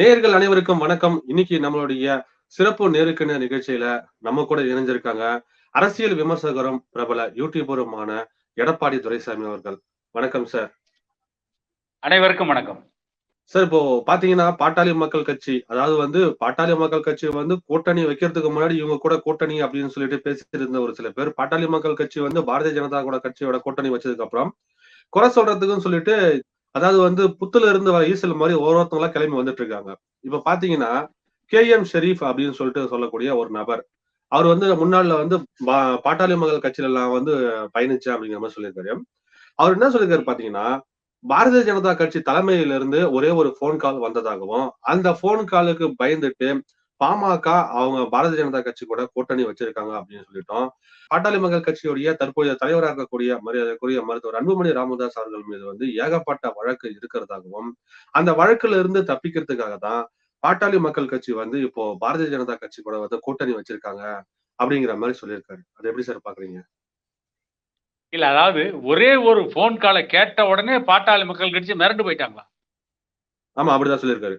நேயர்கள் அனைவருக்கும் வணக்கம். இன்னைக்கு நம்மளுடைய சிறப்பு நேருக்கு நேர் நிகழ்ச்சியில நம்ம கூட இணைஞ்சிருக்காங்க. அரசியல் விமர்சகரும் பிரபல யூடியூபருமான எடப்பாடி துரைசாமி அவர்கள். வணக்கம் சார் அனைவருக்கும் வணக்கம். சார் இப்போ பாத்தீங்கன்னா பாட்டாளி மக்கள் கட்சி அதாவது வந்து பாட்டாளி மக்கள் கட்சி வந்து கூட்டணி வைக்கிறதுக்கு முன்னாடி இவங்க கூட கூட்டணி அப்படின்னு சொல்லிட்டு பேசிட்டு இருந்த ஒரு சில பேர் பாட்டாளி மக்கள் கட்சி வந்து பாரதிய ஜனதா கூட கட்சியோட கூட்டணி வச்சதுக்கு அப்புறம் குறை சொல்றதுக்குன்னு சொல்லிட்டு அதாவது வந்து புத்துல இருந்து வர ஈசல் மாதிரி ஒருத்தவங்களா கிளம்பி வந்துட்டு இருக்காங்க. இப்ப பாத்தீங்கன்னா கே எம் ஷெரீப் அப்படின்னு சொல்லிட்டு சொல்லக்கூடிய ஒரு நபர். அவர் வந்து முன்னாள்ல வந்து பா- பாட்டாளி மகள் கட்சியில எல்லாம் வந்து பயணிச்சேன் அப்படிங்கிற மாதிரி சொல்லியிருக்காரு. அவர் என்ன சொல்லியிருக்காரு பாத்தீங்கன்னா பாரதிய ஜனதா கட்சி தலைமையிலிருந்து ஒரே ஒரு போன் கால் வந்ததாகவும் அந்த போன் காலுக்கு பயந்துட்டு பாமக அவங்க பாரதிய ஜனதா கட்சி கூட கூட்டணி வச்சிருக்காங்க அப்படின்னு சொல்லிட்டோம். பாட்டாளி மக்கள் கட்சியுடைய தற்போதைய தலைவராக இருக்கக்கூடிய மரியாதைக்குரிய மருத்துவர் அன்புமணி ராமதாஸ் அவர்கள் மீது வந்து ஏகப்பட்ட வழக்கு இருக்கிறதாகவும் அந்த வழக்குல இருந்து தப்பிக்கிறதுக்காக தான் பாட்டாளி மக்கள் கட்சி வந்து இப்போ பாரதிய ஜனதா கட்சி கூட வந்து கூட்டணி வச்சிருக்காங்க அப்படிங்கிற மாதிரி சொல்லியிருக்காரு. அது எப்படி சார் பாக்குறீங்க? இல்ல அதாவது ஒரே ஒரு போன் காலை கேட்ட உடனே பாட்டாளி மக்கள் கட்சி மிரண்டு போயிட்டாங்களா? ஆமா அப்படிதான் சொல்லியிருக்காரு.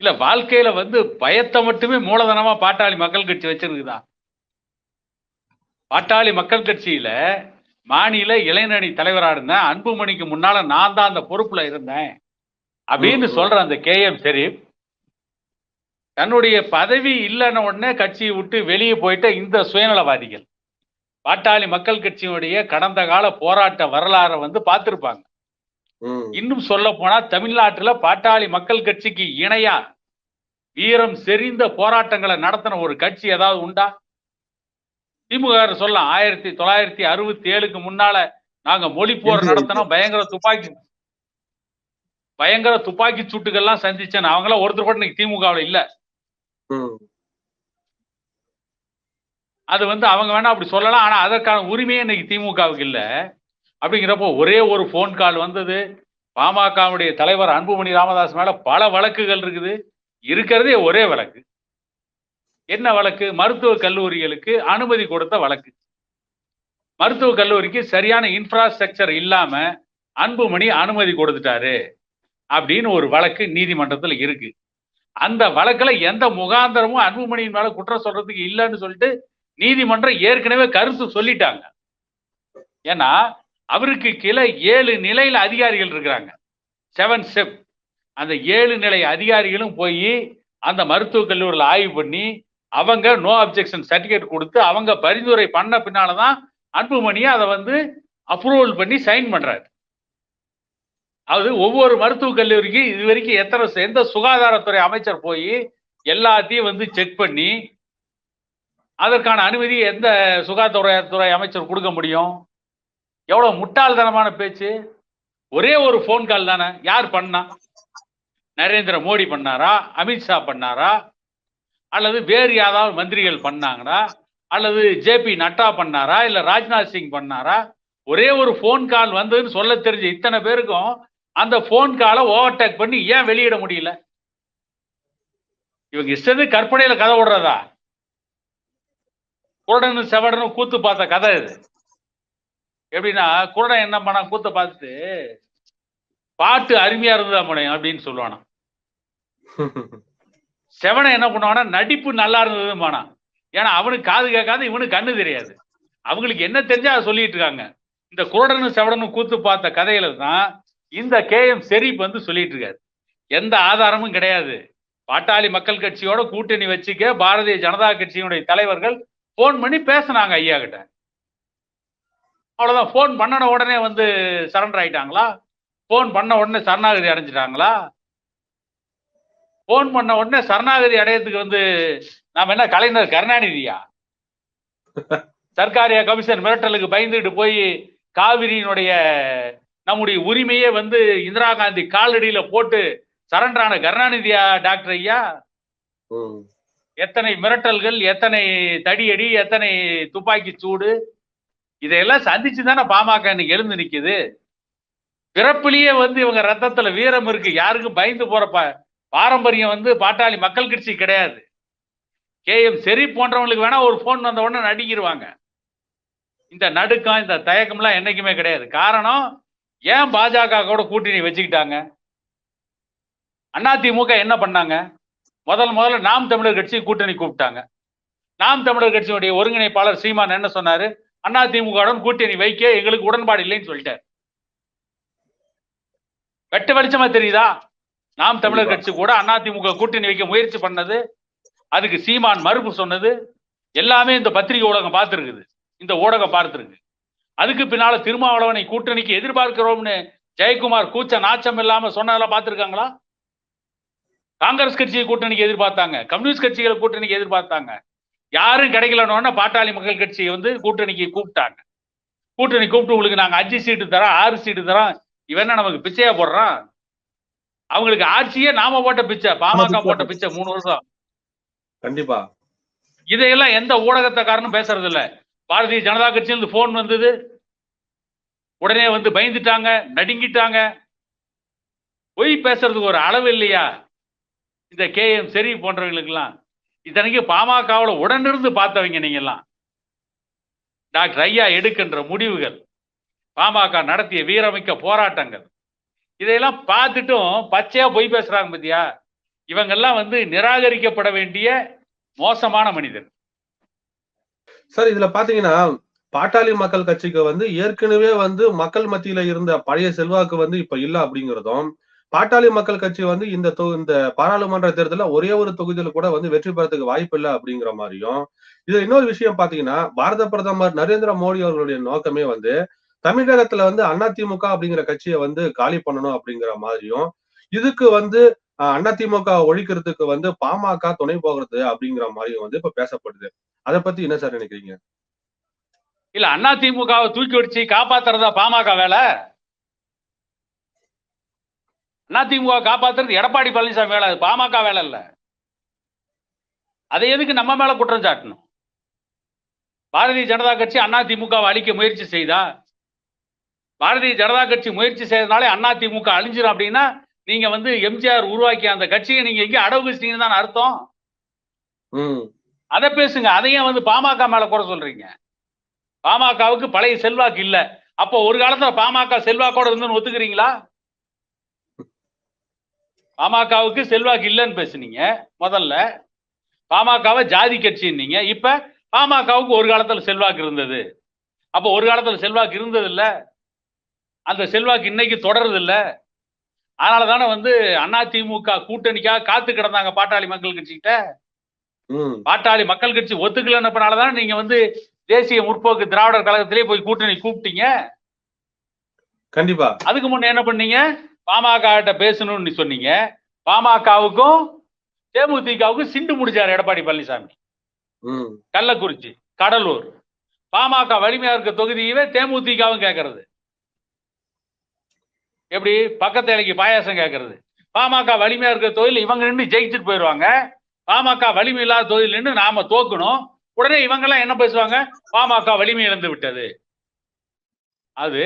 இல்ல வாழ்க்கையில வந்து பயத்தை மட்டுமே மூலதனமா பாட்டாளி மக்கள் கட்சி வச்சிருக்குதா? பாட்டாளி மக்கள் கட்சியில மாநில இளைஞரணி தலைவரா இருந்தேன். அன்புமணிக்கு முன்னால நான் தான் அந்த பொறுப்புல இருந்தேன். அப்படின்னு. சொல்ற அந்த கே. எம். ஷெரீப் தன்னுடைய பதவி இல்லைன்ன உடனே கட்சியை விட்டு வெளியே போயிட்ட இந்த சுயநலவாதிகள். பாட்டாளி மக்கள் கட்சியினுடைய கடந்த கால போராட்ட வரலாறை வந்து பார்த்திருப்பாங்க. இன்னும் சொல்ல போனா தமிழ்நாட்டுல பாட்டாளி மக்கள் கட்சிக்கு இணையா வீரம் செறிந்த போராட்டங்களை நடத்தின ஒரு கட்சி ஏதாவது உண்டா? திமுக சொல்லலாம் ஆயிரத்தி தொள்ளாயிரத்தி அறுபத்தி ஏழுக்கு முன்னால நாங்க மொழி போர் நடத்தினோம் பயங்கர துப்பாக்கி பயங்கர துப்பாக்கி சூட்டுகள்லாம் சந்திச்சேன் அவங்களாம் ஒருத்தர் கூட இன்னைக்கு திமுகவில் இல்ல. அது வந்து அவங்க வேணா அப்படி சொல்லலாம் ஆனா அதற்கான உரிமையே இன்னைக்கு திமுகவுக்கு இல்ல. அப்படிங்கிறப்போ ஒரே ஒரு ஃபோன் கால் வந்தது. பாமகவுடைய தலைவர் அன்புமணி ராமதாஸ் மேல பல வழக்குகள் இருக்குது. இருக்கிறதே ஒரே வழக்கு. என்ன வழக்கு? மருத்துவ கல்லூரிகளுக்கு அனுமதி கொடுத்த வழக்கு. மருத்துவ கல்லூரிக்கு சரியான இன்ஃப்ராஸ்ட்ரக்சர் இல்லாம அன்புமணி அனுமதி கொடுத்துட்டாரு அப்படின்னு ஒரு வழக்கு நீதிமன்றத்தில் இருக்கு. அந்த வழக்குல எந்த முகாந்தரமும் அன்புமணியின் மேல குற்றம் சொல்றதுக்கு இல்லைன்னு சொல்லிட்டு நீதிமன்றம் ஏற்கனவே கருத்து சொல்லிட்டாங்க. ஏன்னா அவருக்கு கீழே ஏழு நிலையில அதிகாரிகள் இருக்கிறாங்க. செவன் ஸ்டெப் அந்த ஏழு நிலை அதிகாரிகளும் போய் அந்த மருத்துவக் கல்லூரியில் ஆய்வு பண்ணி அவங்க நோ அப்ஜெக்ஷன் சர்டிஃபிகேட் கொடுத்து அவங்க பரிந்துரை பண்ண பின்னாலதான் அன்புமணியை அதை வந்து அப்ரூவல் பண்ணி சைன் பண்றாரு. அது ஒவ்வொரு மருத்துவக் கல்லூரிக்கு இது வரைக்கும் எத்தனை எந்த சுகாதாரத்துறை அமைச்சர் போய் எல்லாத்தையும் வந்து செக் பண்ணி அதற்கான அனுமதி எந்த சுகாதாரத்துறை அமைச்சர் கொடுக்க முடியும்? எவ்வளவு முட்டாள்தனமான பேச்சு? ஒரே ஒரு ஃபோன் கால் தானே. யார் பண்ணா? நரேந்திர மோடி பண்ணாரா? அமித்ஷா பண்ணாரா? அல்லது வேறு யாராவது மந்திரிகள் பண்ணாங்களா? அல்லது ஜேபி நட்டா பண்ணாரா? இல்ல ராஜ்நாத் சிங் பண்ணாரா? ஒரே ஒரு ஃபோன் கால் வந்ததுன்னு சொல்ல தெரிஞ்ச இத்தனை பேருக்கும் அந்த ஃபோன் காலை ஓவர்டேக் பண்ணி ஏன் வெளியிட முடியல? இவங்க இஷ்டத்து கற்பனையில கதை விடுறதா குருடனும் செவடனும் கூத்து பார்த்த கதை இது. எப்படின்னா குரடன் என்ன பண்ணா கூத்த பார்த்துட்டு பாட்டு அருமையா இருந்ததா மனையும் அப்படின்னு சொல்லுவானா. செவனை என்ன பண்ணுவானா நடிப்பு நல்லா இருந்ததுமானா ஏன்னா அவனுக்கு காது கேட்காது இவனுக்கு கண்ணு தெரியாது. அவங்களுக்கு என்ன தெரிஞ்சா அதை சொல்லிட்டு இருக்காங்க. இந்த குரடனும் செவடனும் கூத்து பார்த்த கதையில தான் இந்த கே எம் செரீப் வந்து சொல்லிட்டு இருக்காரு. எந்த ஆதாரமும் கிடையாது. பாட்டாளி மக்கள் கட்சியோட கூட்டணி வச்சுக்க பாரதிய ஜனதா கட்சியினுடைய தலைவர்கள் ஃபோன் பண்ணி பேசுனாங்க ஐயா கிட்ட அவ்வளவுதான். ஃபோன் பண்ணன உடனே வந்து சரண்டர் ஆயிட்டாங்களா? ஃபோன் பண்ண உடனே சரணாகதி அடைஞ்சிட்டாங்களா? ஃபோன் பண்ண உடனே சரணாகதி அடையறதுக்கு வந்து நாம என்ன கலைஞர் கருணாநிதியா? சர்க்காரிய கமிஷன் மிரட்டலுக்கு பயந்துட்டு போய் காவிரியினுடைய நம்முடைய உரிமையே வந்து இந்திரா காந்தி காலடியில போட்டு சரண்டரான கருணாநிதியா டாக்டர் ஐயா? எத்தனை மிரட்டல்கள் எத்தனை தடியடி எத்தனை துப்பாக்கி சூடு இதையெல்லாம் சந்திச்சு தானே பாமக இன்னைக்கு எழுந்து நிக்குது? பிறப்பிலேயே வந்து இவங்க ரத்தத்துல வீரம் இருக்கு. யாருக்கும் பயந்து போற பாரம்பரியம் வந்து பாட்டாளி மக்கள் கட்சி கிடையாது. கே எம் செரி போன்றவங்களுக்கு வேணா ஒரு போன் வந்த உடனே நடிக்கிருவாங்க. இந்த நடுக்கம் இந்த தயக்கம்லாம் என்னைக்குமே கிடையாது. காரணம் ஏன் பாஜக கூட கூட்டணி வச்சுக்கிட்டாங்க? அதிமுக என்ன பண்ணாங்க? முதல் முதல்ல நாம் தமிழர் கட்சி கூட்டணி கூப்பிட்டாங்க. நாம் தமிழர் கட்சியினுடைய ஒருங்கிணைப்பாளர் சீமான் என்ன சொன்னாரு? அதிமுகவுடன் கூட்டணி வைக்க எங்களுக்கு உடன்பாடு இல்லைன்னு சொல்லிட்டார். வெட்ட வெளிச்சமா தெரியுதா? நாம் தமிழர். கட்சி கூட அதிமுக கூட்டணி வைக்க முயற்சி பண்ணது. அதுக்கு சீமான் மறுப்பு சொன்னது. எல்லாமே இந்த பத்திரிகை ஊடகம் பார்த்திருக்குது. இந்த ஊடகம் பார்த்திருக்கு. அதுக்கு பின்னால திருமாவளவனை கூட்டணிக்கு எதிர்பார்க்கிறோம்னு ஜெயக்குமார் கூச்ச நாச்சம் இல்லாம சொன்னதெல்லாம் பார்த்திருக்காங்களா? காங்கிரஸ் கட்சியை கூட்டணிக்கு எதிர்பார்த்தாங்க. கம்யூனிஸ்ட் கட்சிகளை கூட்டணிக்கு எதிர்பார்த்தாங்க. யாரும் கிடைக்கலன்னு பாட்டாளி மக்கள் கட்சியை வந்து கூட்டணிக்கு கூப்பிட்டாங்க. கூட்டணி கூப்பிட்டு உங்களுக்கு நாங்க அஞ்சு சீட்டு தரோம் ஆறு சீட்டு தரோம் இவன் நமக்கு பிச்சையா போடுறான்? அவங்களுக்கு ஆட்சியே நாம போட்ட பிச்சை பாமக போட்ட பிச்சை மூணு வருஷம். கண்டிப்பா. இதையெல்லாம் எந்த ஊடகத்தைக்காரனும் பேசுறது இல்ல. பாரதிய ஜனதா கட்சியிலிருந்து போன் வந்தது. உடனே வந்து பயந்துட்டாங்க நடுங்கிட்டாங்க. பொய் பேசுறதுக்கு ஒரு அளவு இல்லையா? இந்த கே எம் செரி போன்றவங்களுக்கெல்லாம் இத்தனைக்கு பாமகவில் உடனிருந்து பார்த்தவங்க நீங்கெல்லாம். டாக்டர் ஐயா எடுக்கின்ற முடிவுகள் பாமக நடத்திய வீரமிக்க போராட்டங்கள் இதையெல்லாம் பார்த்துட்டும் பச்சையா பொய் பேசுறாங்க பத்தியா? இவங்கெல்லாம் வந்து நிராகரிக்கப்பட வேண்டிய மோசமான மனிதர். சார் இதுல பாத்தீங்கன்னா பாட்டாளி மக்கள் கட்சிக்கு வந்து ஏற்கனவே வந்து மக்கள் மத்தியில இருந்த பழைய செல்வாக்கு வந்து இப்ப இல்ல அப்படிங்கிறதும் பாட்டாளி மக்கள் கட்சி வந்து இந்த இந்த பாராளுமன்ற தேர்தலில் ஒரே ஒரு தொகுதியில கூட வந்து வெற்றி பெறதுக்கு வாய்ப்பு இல்லை அப்படிங்கிற மாதிரியும் இது இன்னொரு விஷயம் பாத்தீங்கன்னா பாரத பிரதமர் நரேந்திர மோடி அவர்களுடைய நோக்கமே வந்து தமிழகத்துல வந்து அதிமுக அப்படிங்கிற கட்சியை வந்து காலி பண்ணணும் அப்படிங்கிற மாதிரியும் இதுக்கு வந்து அஹ், அதிமுக ஒழிக்கிறதுக்கு வந்து பாமக துணை போகிறது அப்படிங்கிற மாதிரியும் வந்து இப்ப பேசப்படுது. அதை பத்தி என்ன சார் நினைக்கிறீங்க? இல்ல அண்ணா திமுகவை தூக்கி வச்சு காப்பாத்துறதா பாமக வேலை? அண்ணா திமுக காப்பாத்துறது எடப்பாடி பழனிசாமி வேலை பாமக வேலை இல்ல. அதை எதுக்கு நம்ம மேல குற்றம் சாட்டணும்? பாரதிய ஜனதா கட்சி அண்ணா திமுகவை அழிக்க முயற்சி செய்தா? பாரதிய ஜனதா கட்சி முயற்சி செய்தனாலே அண்ணா திமுக அழிஞ்சிரும் அப்படின்னா நீங்க வந்து எம்ஜிஆர் உருவாக்கிய அந்த கட்சியை நீங்க எங்க அடவு வச்சிட்டீங்கன்னு தானே அர்த்தம்? ம். அதை பேசுங்க. அதையும் வந்து பாமக மேல குறை சொல்றீங்க? பாமகவுக்கு பழைய செல்வாக்கு இல்ல. அப்போ ஒரு காலத்துல பாமக செல்வாக்கோட இருந்து ஒத்துக்கிறீங்களா? பாமகவுக்கு செல்வாக்கு இல்லைன்னு பேசுனீங்க முதல்ல. பாமகவை ஜாதி கட்சின்னீங்க. இப்ப பாமகவுக்கு ஒரு காலத்துல செல்வாக்கு இருந்தது. அப்போ ஒரு காலத்துல செல்வாக்கு இருந்தது இல்ல அந்த செல்வாக்கு இன்னைக்கு தொடருது இல்ல அதனால தானே வந்து அதிமுக கூட்டணிக்காக காத்து கிடந்தாங்க பாட்டாளி மக்கள் கட்சிகிட்ட. பாட்டாளி மக்கள் கட்சி ஒத்துக்கலன்னப்பனாலதான் நீங்க வந்து தேசிய முற்போக்கு திராவிடர் கழகத்திலே போய் கூட்டணி கூப்பிட்டீங்க. கண்டிப்பா. அதுக்கு முன்ன என்ன பண்ணீங்க? பாமக கிட்ட பேசணும்னு சொன்னீங்க. பாமகவுக்கும் தேமுதிகவுக்கும் சிண்டு முடிச்சாரு எடப்பாடி பழனிசாமி. கள்ளக்குறிச்சி கடலூர். பாமக வலிமையா இருக்க தொகுதியவே தேமுதிகவும் கேட்கறது எப்படி? பக்கத்து இலைக்கு பாயாசம் கேட்கறது பாமக வலிமையா இருக்க தொழில் இவங்க நின்று ஜெயிச்சுட்டு போயிடுவாங்க பாமக வலிமை இல்லாத தொழில் நின்று நாம தோக்கணும். உடனே இவங்க எல்லாம் என்ன பேசுவாங்க? பாமக வலிமை இழந்து விட்டது. அது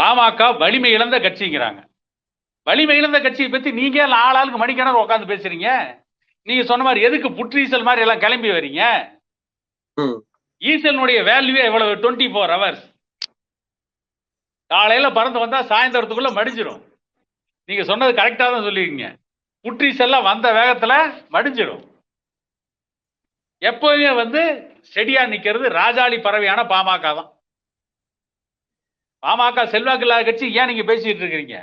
பாமக வலிமை இழந்த கட்சிங்கிறாங்க. வலிமை இழந்த கட்சியை பத்தி நீங்க எல்லாம் ஆளாளுக்கு மணிக்கணக்கு உட்காந்து பேசுறீங்க? நீங்க சொன்ன மாதிரி எதுக்கு புற்றீசல் மாதிரி எல்லாம் கிளம்பி வர்றீங்க ம். ஈசலினுடைய வேல்யூவே எவ்வளவு? டுவெண்ட்டி ஃபோர் ஹவர்ஸ் காலையில பறந்து வந்தா சாயந்தரத்துக்குள்ள மடிஞ்சிரும். நீங்க சொன்னது கரெக்டா தான் சொல்லிருக்கீங்க புற்றீசல்லாம் வந்த வேகத்துல மடிஞ்சிடும் எப்பவுமே வந்து ஸ்டெடியா நிக்கிறது ராஜாளி பறவையான பாமக தான் பாமக செல்வாக்கு இல்லாத கட்சி ஏன் நீங்க பேசிட்டு இருக்கிறீங்க?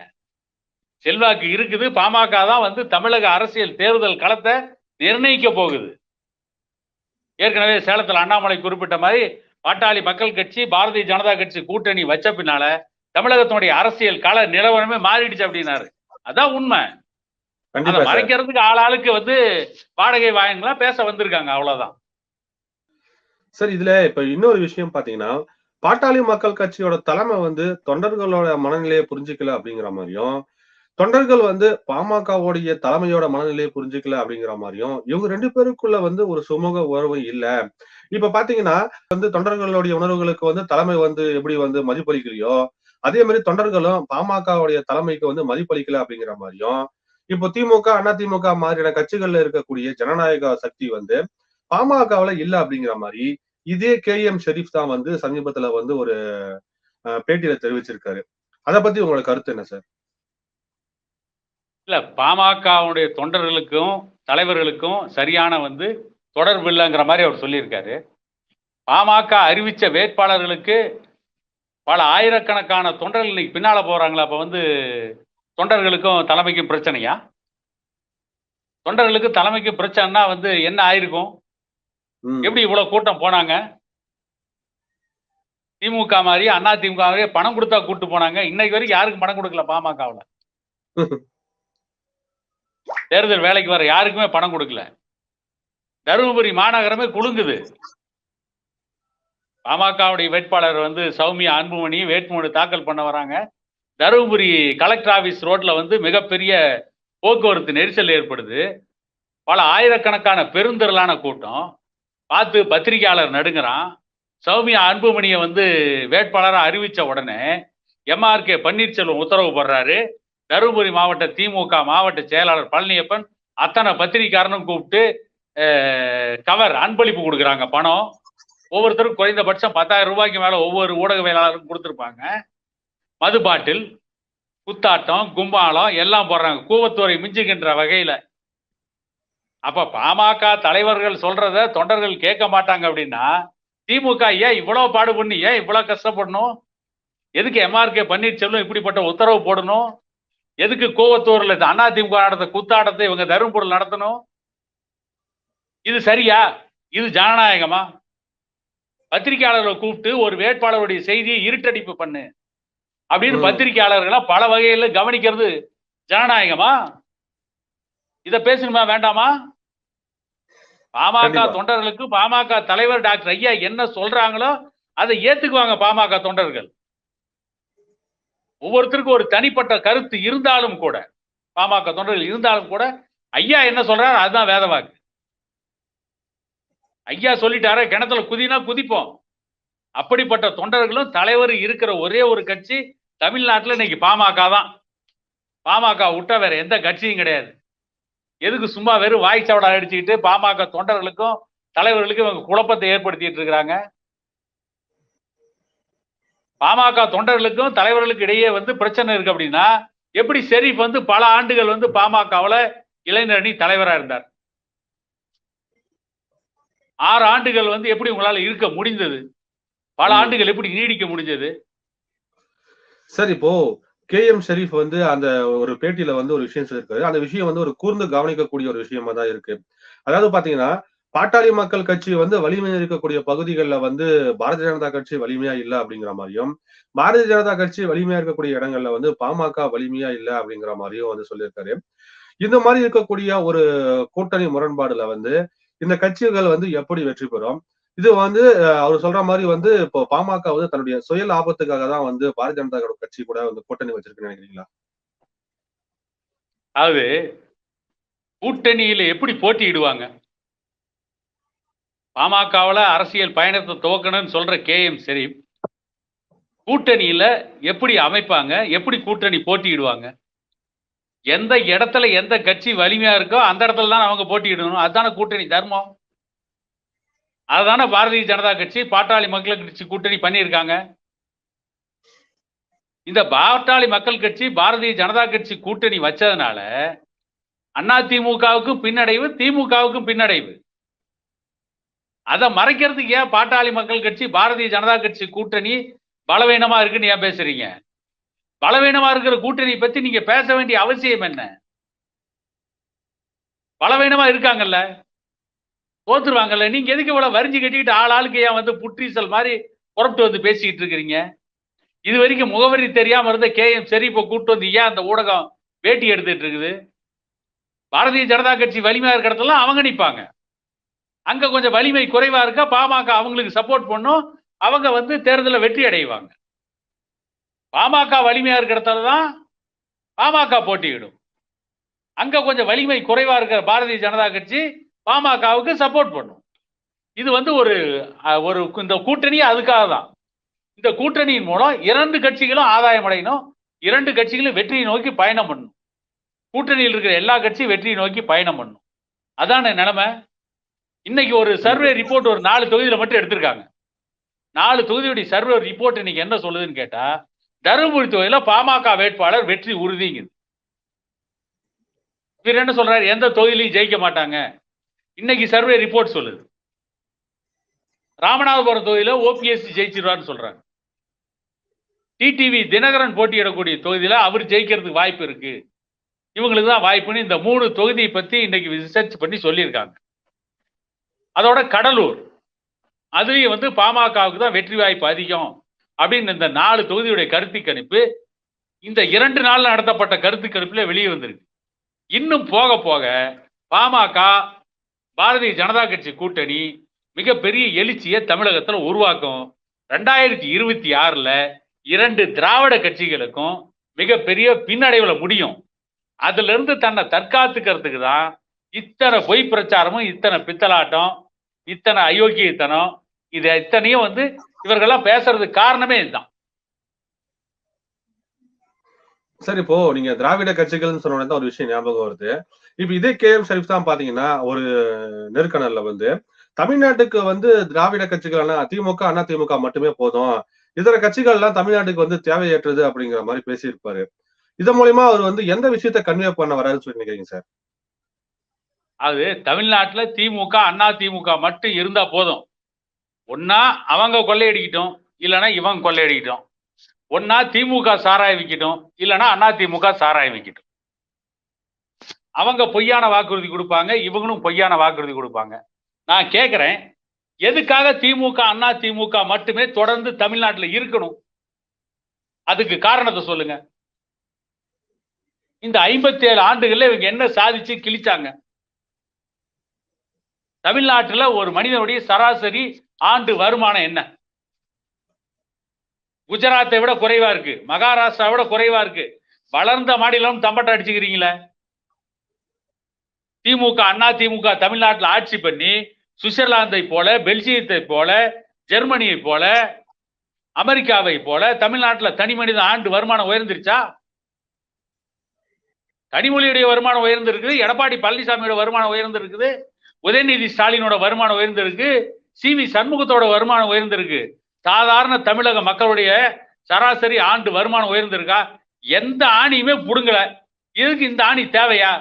செல்வாக்கு இருக்குது. பாமக தான் வந்து தமிழக அரசியல் தேர்தல் களத்தை நிர்ணயிக்க போகுது. ஏற்கனவே சேலத்துல அண்ணாமலை குறிப்பிட்ட மாதிரி பாட்டாளி மக்கள் கட்சி பாரதிய ஜனதா கட்சி கூட்டணி வச்ச பின்னால தமிழகத்தினுடைய அரசியல் கள நிலவரமே மாறிடுச்சு அப்படின்னாரு. அதான் உண்மை. அதை மறைக்கிறதுக்கு ஆளாளுக்கு வந்து வாடகை வாங்கலாம் பேச வந்திருக்காங்க அவ்வளவுதான். சார் இதுல இப்ப இன்னொரு விஷயம் பாத்தீங்கன்னா பாட்டாளி மக்கள் கட்சியோட தலைமை வந்து தொண்டர்களோட மனநிலையை புரிஞ்சுக்கல அப்படிங்கிற மாதிரியும் தொண்டர்கள் வந்து பாமகவுடைய தலைமையோட மனநிலையை புரிஞ்சுக்கல அப்படிங்கிற மாதிரியும் இவங்க ரெண்டு பேருக்குள்ள வந்து ஒரு சுமூக உறவு இல்ல. இப்ப பாத்தீங்கன்னா வந்து தொண்டர்களுடைய உணர்வுகளுக்கு வந்து தலைமை வந்து எப்படி வந்து மதிப்பளிக்கலையோ அதே மாதிரி தொண்டர்களும் பாமகவுடைய தலைமைக்கு வந்து மதிப்பளிக்கல அப்படிங்கிற மாதிரியும் இப்போ திமுக அதிமுக மாதிரியான கட்சிகள்ல இருக்கக்கூடிய ஜனநாயக சக்தி வந்து பாமகவுல இல்ல அப்படிங்கிற மாதிரி இதே கே எம் ஷெரீப் தான் வந்து சமீபத்துல வந்து ஒரு அஹ், பேட்டியில தெரிவிச்சிருக்காரு. அதை பத்தி உங்களோட கருத்து என்ன சார்? இல்ல பாமகவுடைய தொண்டர்களுக்கும் தலைவர்களுக்கும் சரியான வந்து தொடர்பு இல்லைங்கிற மாதிரி அவர் சொல்லியிருக்காரு. பாமக அறிவிச்ச வேட்பாளர்களுக்கு பல ஆயிரக்கணக்கான தொண்டர்கள் இன்னைக்கு பின்னால போறாங்களா அப்ப வந்து தொண்டர்களுக்கும் தலைமைக்கும் பிரச்சனையா? தொண்டர்களுக்கு தலைமைக்கு பிரச்சனைனா வந்து என்ன ஆயிருக்கும். எப்படி இவ்வளவு கூட்டம் போனாங்க? திமுக மாதிரி அண்ணா திமுக மாதிரியே பணம் கொடுத்தா கூட்டு போனாங்க. இன்னைக்கு வரைக்கும் யாருக்கும் பணம் கொடுக்கல பாமகவுல. தேர்தல் வேலைக்கு வர யாருக்குமே பணம் கொடுக்கல. தருமபுரி மாநகரமே குலுங்குது. பாமகவுடைய வேட்பாளர் வந்து சௌமியா அன்புமணி வேட்புமனு தாக்கல் பண்ண வராங்க. தருமபுரி கலெக்டர் ஆபீஸ் ரோட்ல வந்து மிகப்பெரிய போக்குவரத்து நெரிசல் ஏற்படுது. பல ஆயிரக்கணக்கான பெருந்திரளான கூட்டம். பார்த்து பத்திரிகையாளர் நடுங்குறான். சௌமியா அன்புமணியை வந்து வேட்பாளராக அறிவிச்ச உடனே எம்ஆர்கே பன்னீர்செல்வம் உத்தரவு போடுறாரு. தருமபுரி மாவட்ட திமுக மாவட்ட செயலாளர் பழனியப்பன் அத்தனை பத்திரிகாரனும் கூப்பிட்டு கவர் அன்பளிப்பு கொடுக்குறாங்க பணம். ஒவ்வொருத்தரும் குறைந்தபட்சம் பத்தாயிரம் ரூபாய்க்கு மேல ஒவ்வொரு ஊடகவியலாளரும் கொடுத்துருப்பாங்க. மது பாட்டில் குத்தாட்டம் கும்பாலம் எல்லாம் போடுறாங்க. கூவத்தூரை மிஞ்சுகின்ற வகையில. அப்ப பாமக தலைவர்கள் சொல்றத தொண்டர்கள் கேட்க மாட்டாங்க அப்படின்னா திமுக ஏன் இவ்வளவு பாடு பண்ணி ஏன் இவ்வளவு கஷ்டப்படணும்? எதுக்கு எம்ஆர்கே பன்னீர்செல்வம் இப்படிப்பட்ட உத்தரவு போடணும்? எதுக்கு கோவத்தூர்ல இந்த அண்ணா திமுக நடத்த குத்தாட்டத்தை இவங்க தருமபுரியில் நடத்தணும்? இது சரியா? இது ஜனநாயகமா? பத்திரிகையாளர்களை கூப்பிட்டு ஒரு வேட்பாளருடைய செய்தியை இருட்டடிப்பு பண்ணு. அப்படின்னு. பத்திரிகையாளர்களை பல வகையில கவனிக்கிறது ஜனநாயகமா? இத பேசணுமா வேண்டாமா? பாமக. தொண்டர்களுக்கு பாமக தலைவர் டாக்டர் ஐயா என்ன சொல்றாங்களோ அதை ஏத்துக்குவாங்க பாமக தொண்டர்கள். ஒவ்வொருத்தருக்கும் ஒரு தனிப்பட்ட கருத்து இருந்தாலும் கூட பாமக தொண்டர்கள் இருந்தாலும் கூட ஐயா என்ன சொல்றாரு? அதுதான் வேத வாக்கு. ஐயா சொல்லிட்டாரே கிணத்துல குதினா குதிப்போம். அப்படிப்பட்ட தொண்டர்களும் தலைவர் இருக்கிற ஒரே ஒரு கட்சி தமிழ்நாட்டில் இன்னைக்கு பாமக தான். பாமக விட்டா வேற எந்த கட்சியும் கிடையாது. எதுக்கு சும்மா வெறும் வாய்ச்சவடா அடிச்சுக்கிட்டு பாமக தொண்டர்களுக்கும் தலைவர்களுக்கும் இவங்க குழப்பத்தை ஏற்படுத்திட்டு இருக்கிறாங்க? பாமக தொண்டர்களுக்கும் தலைவர்களுக்கு இடையே வந்து பிரச்சனை இருக்கு அப்படின்னா எப்படி ஷெரீப் வந்து பல ஆண்டுகள் வந்து பாமகவுல இளைஞர் அணி தலைவரா இருந்தார்? ஆறு ஆண்டுகள் வந்து எப்படி உங்களால இருக்க முடிந்தது? பல. ஆண்டுகள் எப்படி நீடிக்க முடிஞ்சது? சார் இப்போ கே எம் ஷெரீப் வந்து அந்த ஒரு பேட்டியில வந்து ஒரு விஷயம் சொல்லியிருக்காரு. அந்த விஷயம் வந்து ஒரு கூர்ந்து கவனிக்கக்கூடிய ஒரு விஷயமா தான் இருக்கு. அதாவது பாத்தீங்கன்னா பாட்டாளி மக்கள் கட்சி வந்து வலிமையா இருக்கக்கூடிய பகுதிகளில் வந்து பாரதிய ஜனதா கட்சி வலிமையா இல்ல அப்படிங்கிற மாதிரியும் பாரதிய ஜனதா கட்சி வலிமையா இருக்கக்கூடிய இடங்கள்ல வந்து பாமக வலிமையா இல்ல அப்படிங்கிற மாதிரியும் வந்து சொல்லியிருக்காரு. இந்த மாதிரி இருக்கக்கூடிய ஒரு கூட்டணி முரண்பாடுல வந்து இந்த கட்சிகள் வந்து எப்படி வெற்றி பெறும்? இது வந்து அவர் சொல்ற மாதிரி வந்து இப்போ பாமக வந்து தன்னுடைய சுய லாபத்துக்காக தான் வந்து பாரதிய ஜனதா கட்சி கூட வந்து கூட்டணி வச்சிருக்குன்னு நினைக்கிறீங்களா? அதாவது கூட்டணியில எப்படி போட்டியிடுவாங்க? பாமகவில் அரசியல் பயணத்தை துவக்கணும்னு சொல்ற கே எம் ஷெரீப் கூட்டணியில எப்படி அமைப்பாங்க எப்படி கூட்டணி போட்டியிடுவாங்க எந்த இடத்துல எந்த கட்சி வலிமையா இருக்கோ அந்த இடத்துல தான் அவங்க போட்டியிடணும். அதுதானே கூட்டணி தர்மம். அதுதானே பாரதிய ஜனதா கட்சி பாட்டாளி மக்கள் கட்சி கூட்டணி பண்ணியிருக்காங்க. இந்த பாட்டாளி மக்கள் கட்சி பாரதிய ஜனதா கட்சி கூட்டணி வச்சதுனால அண்ணா திமுகவுக்கும் பின்னடைவு திமுகவுக்கும் பின்னடைவு. அதை மறைக்கிறதுக்கு ஏன் பாட்டாளி மக்கள் கட்சி பாரதிய ஜனதா கட்சி கூட்டணி பலவீனமா இருக்குன்னு ஏன் பேசுறீங்க? பலவீனமா இருக்கிற கூட்டணி பத்தி நீங்க பேச வேண்டிய அவசியம் என்ன? பலவீனமா இருக்காங்கல்ல? தோத்துருவாங்கல்ல நீங்க எதுக்கு இவ்வளவு வரிஞ்சு கட்டிக்கிட்டு ஆள் ஆளுக்கு ஏன் வந்து புற்றீசல் மாதிரி புறப்பட்டு வந்து பேசிக்கிட்டு இருக்கிறீங்க? இது வரைக்கும் முகவரி தெரியாம இருந்த கே எம் இப்போ கூட்டு வந்து ஏன் அந்த ஊடகம் வேட்டி எடுத்துட்டு இருக்குது? பாரதிய ஜனதா கட்சி வலிமையா இருக்கிற அவங்க நிற்பாங்க அங்க கொஞ்சம் வலிமை குறைவா இருக்கா? பாமக அவங்களுக்கு சப்போர்ட் பண்ணும். அவங்க வந்து தேர்தலில் வெற்றி அடைவாங்க. பாமக வலிமையா இருக்கிறதால தான் பாமக போட்டியிடும். அங்க கொஞ்சம் வலிமை குறைவா இருக்கிற பாரதிய ஜனதா கட்சி பாமகவுக்கு சப்போர்ட் பண்ணும். இது வந்து ஒரு ஒரு இந்த கூட்டணி அதுக்காக தான். இந்த கூட்டணியின் மூலம் இரண்டு கட்சிகளும் ஆதாயம் அடையணும். இரண்டு கட்சிகளும் வெற்றியை நோக்கி பயணம் பண்ணும் கூட்டணியில் இருக்கிற எல்லா கட்சியும் வெற்றியை நோக்கி பயணம் பண்ணும் அதான நிலைமை? இன்னைக்கு ஒரு சர்வே ரிப்போர்ட் ஒரு நாலு தொகுதியில மட்டும் எடுத்திருக்காங்க. நாலு தொகுதியுடைய சர்வே ரிப்போர்ட் இன்னைக்கு என்ன சொல்லுதுன்னு கேட்டா தருமபுரி தொகுதியில பாமக வேட்பாளர் வெற்றி உறுதிங்குது இவர் என்ன சொல்றாரு? எந்த தொகுதியிலையும் ஜெயிக்க மாட்டாங்க. இன்னைக்கு சர்வே ரிப்போர்ட் சொல்லுது. ராமநாதபுரம் தொகுதியில ஓபிஎஸ்சி ஜெயிச்சிருவார்னு சொல்றாங்க. டிடிவி தினகரன் போட்டியிடக்கூடிய தொகுதியில அவர் ஜெயிக்கிறதுக்கு வாய்ப்பு இருக்கு. இவங்களுக்கு தான் வாய்ப்புன்னு இந்த மூணு தொகுதியை பத்தி இன்னைக்கு ரிசர்ச் பண்ணி சொல்லியிருக்காங்க. அதோட கடலூர். அதுலேயும் வந்து பாமகவுக்கு தான் வெற்றி வாய்ப்பு அதிகம். அப்படின்னு இந்த நாலு தொகுதியுடைய கருத்து கணிப்பு இந்த இரண்டு நாள் நடத்தப்பட்ட கருத்து கணிப்புல வெளியே வந்திருக்கு. இன்னும் போக போக பாமக பாரதிய ஜனதா கட்சி கூட்டணி மிகப்பெரிய எழுச்சியை தமிழகத்தில் உருவாக்கும். ரெண்டாயிரத்தி இருபத்தி ஆறில் இரண்டு திராவிட கட்சிகளுக்கும் மிகப்பெரிய பின்னடைவில் முடியும். அதுலேருந்து தன்னை தற்காத்துக்கிறதுக்கு தான் இத்தனை பொய் பிரச்சாரமும் இத்தனை பித்தலாட்டம் இத்தனை அயோக்கியத்தனம் இது இத்தனையும் வந்து இவர்கள்லாம் பேசுறதுக்கு காரணமே இதுதான். சார் இப்போ நீங்க திராவிட கட்சிகள்னு சொன்ன ஒரு விஷயம் ஞாபகம் வருது. இப்ப இதே கே எம் ஷரீப் தான் பாத்தீங்கன்னா ஒரு நெருக்கணல்ல வந்து தமிழ்நாட்டுக்கு வந்து திராவிட கட்சிகள்னா திமுக அண்ணா திமுக மட்டுமே போதும். இதர கட்சிகள் எல்லாம் தமிழ்நாட்டுக்கு வந்து தேவையற்றது அப்படிங்கிற மாதிரி பேசியிருப்பாரு. இதன் மூலியமா அவர் வந்து எந்த விஷயத்த கன்வே பண்ண வராதுன்னு சொல்லி நினைக்கிறீங்க சார்? அது தமிழ்நாட்டில் திமுக அண்ணா திமுக மட்டும் இருந்தா போதும். ஒன்னா அவங்க கொள்ளையடிக்கிட்டோம் இல்லைன்னா இவங்க கொள்ளையடிக்கிட்டோம். ஒன்னா திமுக சாராய விற்கட்டும் இல்லைன்னா அண்ணா திமுக சாராய விற்கட்டும் அவங்க பொய்யான வாக்குறுதி கொடுப்பாங்க இவங்களும் பொய்யான வாக்குறுதி கொடுப்பாங்க. நான் கேட்குறேன் எதுக்காக திமுக அண்ணா திமுக மட்டுமே தொடர்ந்து தமிழ்நாட்டில் இருக்கணும்? அதுக்கு காரணத்தை சொல்லுங்க. இந்த ஐம்பத்தி ஏழு ஆண்டுகள்ல இவங்க என்ன சாதிச்சு கிழிச்சாங்க? தமிழ்நாட்டில் ஒரு மனிதனுடைய சராசரி ஆண்டு வருமானம் என்ன? குஜராத்தை விட குறைவா இருக்கு. மகாராஷ்டிரா விட குறைவா இருக்கு. வளர்ந்த மாநிலம் தம்பட்டம் அடிச்சுக்கிறீங்களே. திமுக அண்ணா திமுக தமிழ்நாட்டில் ஆட்சி பண்ணி சுவிட்சர்லாந்தை போல பெல்ஜியத்தை போல ஜெர்மனியை போல அமெரிக்காவை போல தமிழ்நாட்டில் தனி மனித ஆண்டு வருமானம் உயர்ந்துருச்சா? கனிமொழியுடைய வருமானம் உயர்ந்திருக்குது. எடப்பாடி பழனிசாமியோட வருமானம் உயர்ந்திருக்குது. உதயநிதி ஸ்டாலினோட வருமானம் உயர்ந்திருக்கு. சி வி சண்முகத்தோட வருமானம் உயர்ந்திருக்கு. சாதாரண தமிழக மக்களுடைய சராசரி ஆண்டு வருமானம் உயர்ந்திருக்கா? எந்த ஆணியுமே புடுங்கல. இதுக்கு இந்த ஆணி தேவையா?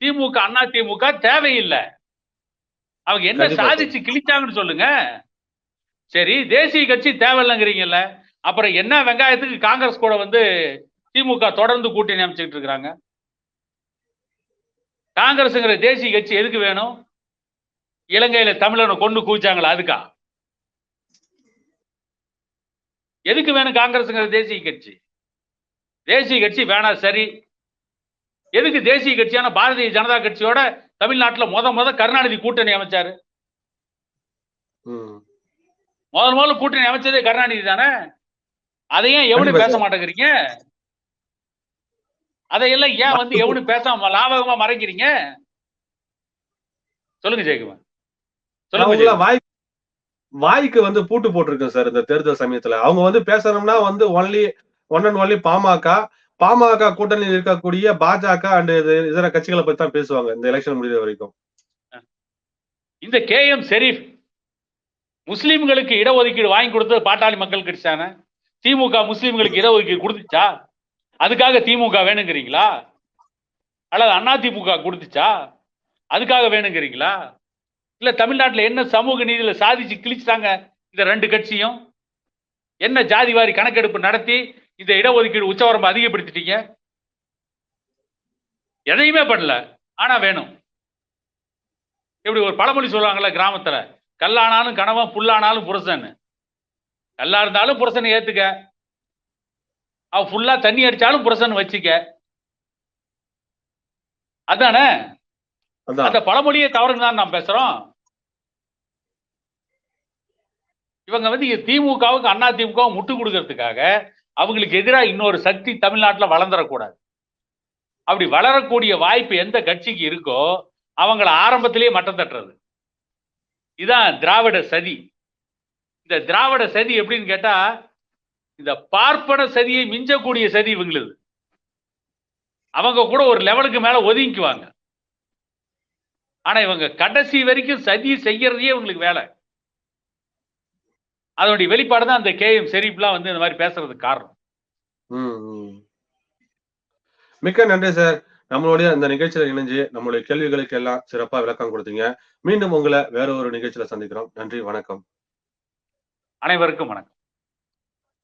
திமுக அண்ணா திமுக தேவையில்லை. அவங்க என்ன. சாதிச்சு கிழிச்சாங்கன்னு சொல்லுங்க. சரி தேசிய கட்சி தேவையில்லைங்கிறீங்கல்ல. அப்புறம் என்ன வெங்காயத்துக்கு காங்கிரஸ் கூட வந்து திமுக தொடர்ந்து கூட்டணி அமைச்சுக்கிட்டு இருக்கிறாங்க? காங்கிரஸ்ங்கிற தேசிய கட்சி எதுக்கு வேணும்? இலங்கையில தமிழனை கொண்டு கூச்சாங்களா அதுக்கா? எதுக்கு வேணும் காங்கிரஸ்ங்கிற தேசிய கட்சி? தேசிய கட்சி வேணாம் சரி. எதுக்கு தேசிய கட்சியான பாரதிய ஜனதா கட்சியோட தமிழ்நாட்டுல முத முத கருணாநிதி கூட்டணி அமைச்சாரு? முதல் முதல்ல கூட்டணி அமைச்சதே கருணாநிதி தானே? அதையும் கண்டிப்பா பேச. மாட்டேங்கிறீங்க? அதையெல்லாம் ஏன் வந்து எவனும் பேசாம லாபகமா மறைக்கிறீங்க? சொல்லுங்க ஜெயக்குமார். சொல்லுங்க. வாய் வாய்க்கு வந்து பூட்டு போட்டிருக்கேன் சார் இந்த தேர்தல் சமயத்துல. அவங்க வந்து பேசணும்னா வந்து only one and only PMK. PMK கூட்டணியில் இருக்கக்கூடிய பாஜக அண்ட் இதர கட்சிகளை பத்தி தான் பேசுவாங்க இந்த எலெக்ஷன் முடிகிற வரைக்கும். இந்த கே எம் ஷெரீப் முஸ்லிம்களுக்கு இடஒதுக்கீடு வாங்கி கொடுத்தது பாட்டாளி மக்கள் கட்சி தானே திமுக முஸ்லிம்களுக்கு இடஒதுக்கீடு கொடுத்துச்சா? அதுக்காக திமுக வேணுங்கிறீங்களா? அல்லது அண்ணா திமுக கொடுத்துச்சா? அதுக்காக வேணுங்கிறீங்களா? இல்ல தமிழ்நாட்டில் என்ன சமூக நீதியில சாதிச்சு கிழிச்சிட்டாங்க இந்த ரெண்டு கட்சியும்? என்ன ஜாதிவாரி கணக்கெடுப்பு நடத்தி இந்த இடஒதுக்கீடு உச்சவரம்பு அதிகப்படுத்திட்டீங்க? எதையுமே பண்ணல. ஆனா வேணும். இப்படி ஒரு பழமொழி சொல்லுவாங்கல்ல கிராமத்துல கல்லானாலும் கணவன் புல்லானாலும் புருஷன் கல்லா இருந்தாலும் புருஷனை ஏத்துக்க. அவ ஃபுல்லா தண்ணி அடிச்சாலும் புருஷன் வச்சுக்க. அதானே? அந்த பழமொழியே தவறுன்னு தான் நாம் பேசுறோம். இவங்க வந்து திமுகவுக்கு அண்ணா திமுக முட்டு கொடுக்கறதுக்காக அவங்களுக்கு எதிராக இன்னொரு சக்தி தமிழ்நாட்டில் வளர்ந்துடக்கூடாது அப்படி வளரக்கூடிய வாய்ப்பு எந்த கட்சிக்கு இருக்கோ அவங்கள ஆரம்பத்திலேயே மட்டம் தட்டுறது. இதான் திராவிட சதி. இந்த திராவிட சதி எப்படின்னு கேட்டா இந்த பார்ப்பன சதியை மிஞ்சக்கூடிய சதி இவங்களுது. அவங்க கூட ஒரு லெவலுக்கு மேல ஒதுங்கிக்குவாங்க. ஆனா இவங்க கடைசி வரைக்கும் சதி செய்யறதே இவங்களுக்கு வேலை. அதனுடைய வெளிப்பாடு தான் அந்த கே எம் ஷெரீப்லாம் வந்து இந்த மாதிரி பேசுறதுக்கு காரணம். மிக்க நன்றி சார். நம்மளுடைய இந்த நிகழ்ச்சியில இணைஞ்சு நம்மளுடைய கேள்விகளுக்கு எல்லாம் சிறப்பா விளக்கம் கொடுத்தீங்க. மீண்டும் உங்களை வேற ஒரு நிகழ்ச்சியில சந்திக்கிறோம். நன்றி வணக்கம். அனைவருக்கும் வணக்கம்.